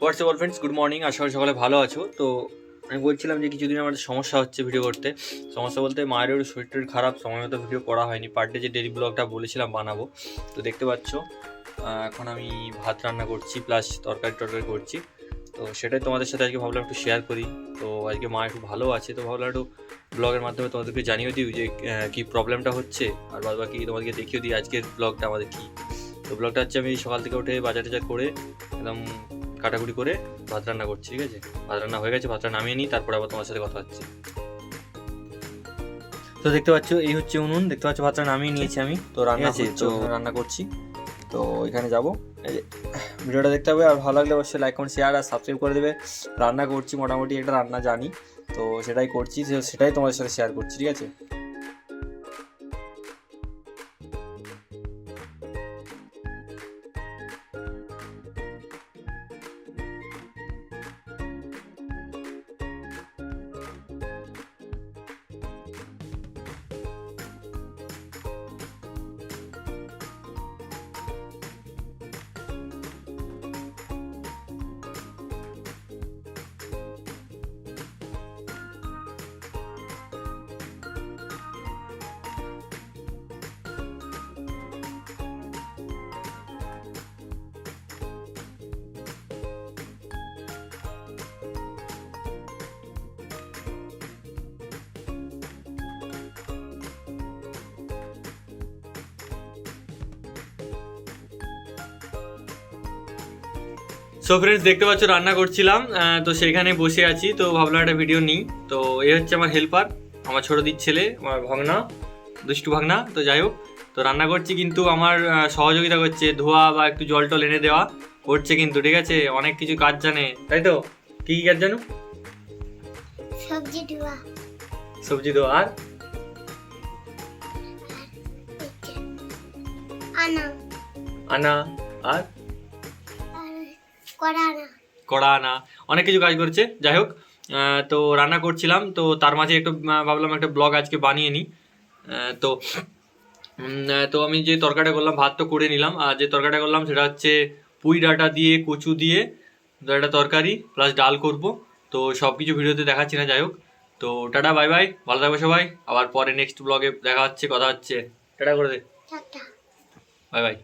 WhatsApp all friends good morning আশা করি সকালে ভালো আছো। তো আমি বলছিলাম যে কিছুদিন আমাদের সমস্যা হচ্ছে ভিডিও করতে। সমস্যা বলতে মায়ের একটু শরীর টরীর খারাপ, সময় মতো ভিডিও করা হয়নি। পার ডে যে ডেলি ব্লগটা বলেছিলাম বানাবো। তো দেখতে পাচ্ছ এখন আমি ভাত রান্না করছি প্লাস তরকারি টরকারি করছি। তো সেটাই তোমাদের সাথে আজকে ভাবলাম একটু শেয়ার করি। তো আজকে মা একটু ভালো আছে, তো ভাবলাম একটু ব্লগের মাধ্যমে তোমাদেরকে জানিয়ে দিই যে কী প্রবলেমটা হচ্ছে। আর বাদ বাকি তোমাদেরকে দেখিয়ে দিই আজকের ব্লগটা আমাদের কী। তো ব্লগটা হচ্ছে আমি সকাল থেকে উঠে বাজার টাজার করে একদম কাটাকুটি করে ভাত রান্না করছি ঠিক আছে? ভাত রান্না হয়ে গেছে ভাতটা নামিয়ে নিই তারপরে আবার তোমার সাথে কথা হচ্ছে। তো দেখতে পাচ্ছ এই হচ্ছে উনুন দেখতে পাচ্ছ ভাতটা নামিয়ে নিয়েছি আমি। তো রান্না আছে তো রান্না করছি। তো এখানে যাব। ভিডিওটা দেখতে হবে আর ভালো লাগলে অবশ্যই লাইক কমেন্ট শেয়ার আর সাবস্ক্রাইব করে দেবে। রান্না করছি মোটামুটি একটা রান্না জানি। তো সেটাই করছি সেটাই তোমাদের সাথে শেয়ার করছি ঠিক আছে? সো ফ্রেন্ডস দেখতে পাচ্ছ রান্না করছিলাম তো সেখানে বসে আছি। তো ভাবলাম একটা ভিডিও নিই। তো এই হচ্ছে আমার হেল্পার আমার ছোটো দিক ছেলে আমার ভাগনা দুষ্টু ভাগনা। তো যাই হোক তো রান্না করছি কিন্তু আমার সহযোগিতা করছে। ধোয়া বা একটু জল টল এনে দেওয়া করছে কিন্তু ঠিক আছে? অনেক কিছু কাজ জানে। তাই তো? কি কি কাজ জানো? সবজি ধোয়া। সবজি ধোয়া। আর? আনা। আনা। আর? কড়া আনা অনেক কিছু কাজ করছে যাই হোক তো রান্না করছিলাম তো তার মাঝে একটু ভাবলাম একটা ব্লগ আজকে বানিয়ে নিই তো তো আমি যে তরকারিটা করলাম ভাত তো করে নিলাম। আর যে তরকারিটা করলাম সেটা হচ্ছে পুঁই ডাঁটা দিয়ে কচু দিয়ে একটা তরকারি প্লাস ডাল করব। তো সব কিছু ভিডিওতে দেখাচ্ছি না যাই হোক। তো টাটা বাই বাই ভালো থাকবে সবাই। আবার পরে নেক্সট ব্লগে দেখা হচ্ছে কথা হচ্ছে। টাটা করে দে। Bye bye